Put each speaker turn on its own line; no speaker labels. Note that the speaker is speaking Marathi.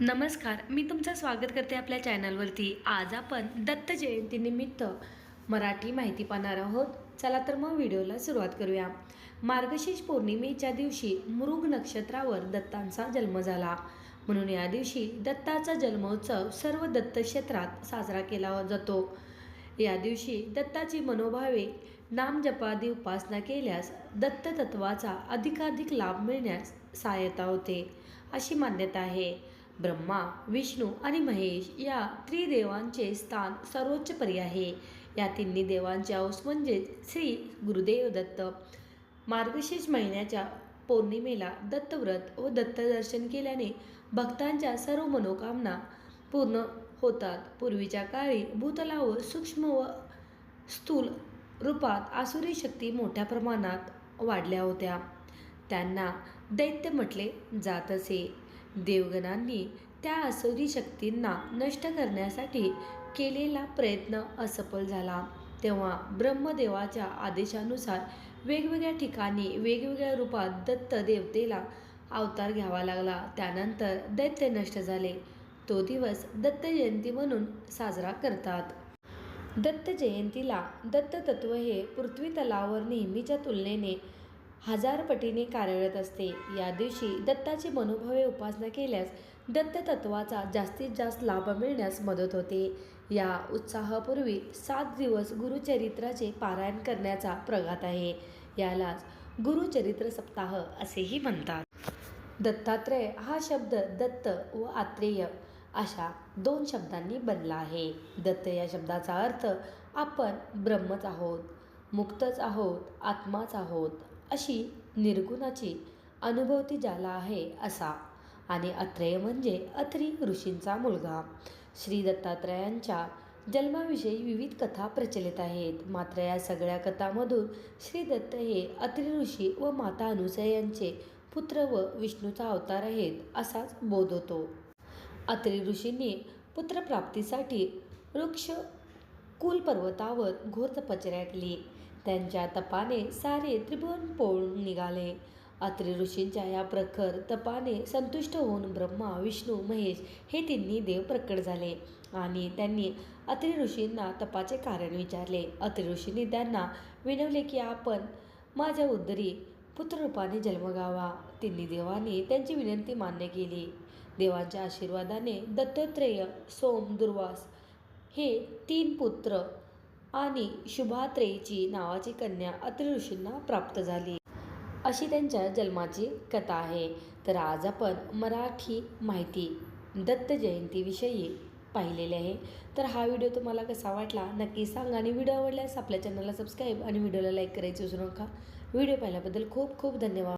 नमस्कार मी तुमचं स्वागत करते आपल्या चॅनलवरती. आज आपण दत्त जयंतीनिमित्त मराठी माहिती पाहणार आहोत. चला तर मग व्हिडिओला सुरुवात करूया. मार्गशीर्ष पौर्णिमेच्या दिवशी मृग नक्षत्रावर दत्तांचा जन्म झाला. म्हणून या दिवशी दत्ताचा जन्मोत्सव सर्व दत्त क्षेत्रात साजरा केला जातो. या दिवशी दत्ताची मनोभावे नामजपादी उपासना केल्यास दत्त तत्वाचा अधिकाधिक लाभ मिळण्यास सहायता होते अशी मान्यता आहे. ब्रह्मा विष्णू आणि महेश या त्रिदेवांचे स्थान सर्वोच्च आहे. या तिन्ही देवांचे अंश म्हणजे श्री गुरुदेव दत्त. मार्गशीर्ष महिन्याच्या पौर्णिमेला दत्तव्रत व दत्तदर्शन केल्याने भक्तांच्या सर्व मनोकामना पूर्ण होतात. पूर्वीच्या काळी भूतलावर सूक्ष्म व स्थूल रूपात आसुरी शक्ती मोठ्या प्रमाणात वाढल्या होत्या. त्यांना दैत्य म्हटले जात असे. देवगणांनी त्या असुरी शक्तींना नष्ट करण्यासाठी केलेला प्रयत्न असफल झाला. तेव्हा ब्रह्मदेवाच्या आदेशानुसार वेगवेगळ्या ठिकाणी वेगवेगळ्या रूपात दत्त देवतेला अवतार घ्यावा लागला. त्यानंतर दैत्य नष्ट झाले. तो दिवस दत्त जयंती म्हणून साजरा करतात. दत्त जयंतीला दत्त तत्व हे पृथ्वी तलावर नेहमीच्या तुलनेने हजार पटीने कार्यरत असते. या दिवशी दत्ताची मनोभावे उपासना केल्यास दत्त तत्वाचा जास्तीत जास्त लाभ मिळण्यास मदत होते. या उत्साहापूर्वी सात दिवस गुरुचरित्राचे पारायण करण्याचा प्रघात आहे. यालाच गुरुचरित्र सप्ताह असेही म्हणतात. दत्तात्रय हा शब्द दत्त व आत्रेय अशा दोन शब्दांनी बनला आहे. दत्त या शब्दाचा अर्थ आपण ब्रह्मच आहोत मुक्तच आहोत आत्माच आहोत. अशी निर्गुणाची अनुभवती ज्याला आहे असा. आणि अत्रेय म्हणजे अत्री ऋषींचा मुलगा. श्री दत्तात्रयांच्या जन्माविषयी विविध कथा प्रचलित आहेत. मात्र या सगळ्या कथामधून श्री दत्त हे अत्री ऋषी व माता अनुसय यांचे पुत्र व विष्णूचा अवतार आहेत असाच बोध होतो. अत्री ऋषींनी पुत्रप्राप्तीसाठी वृक्ष कुल पर्वतावर घोर तपश्चर्या केली. त्यांच्या तपाने सारे त्रिभुवन पोळून निघाले. अत्रि ऋषींच्या या प्रखर तपाने संतुष्ट होऊन ब्रह्मा विष्णू महेश हे तिन्ही देव प्रकट झाले आणि त्यांनी अत्रि ऋषींना तपाचे कारण विचारले. अत्रि ऋषींनी त्यांना विनवले की आपण माझ्या उद्धरी पुत्ररूपाने जन्मगावा. तिन्ही देवांनी त्यांची विनंती मान्य केली. देवांच्या आशीर्वादाने दत्तात्रेय सोम दुर्वास हे तीन पुत्र आणि शुभात्रेची नावाची कन्या अतिऋषींना प्राप्त झाली. अशी त्यांच्या जन्माची कथा आहे. तर आज आपण मराठी माहिती दत्त जयंतीविषयी पाहिलेले आहे. तर हा व्हिडिओ तुम्हाला कसा वाटला नक्की सांगा आणि व्हिडिओ आवडल्यास आपल्या चॅनलला सबस्क्राईब आणि व्हिडिओला लाईक करायची विसरू नका. व्हिडिओ पाहिल्याबद्दल खूप खूप धन्यवाद.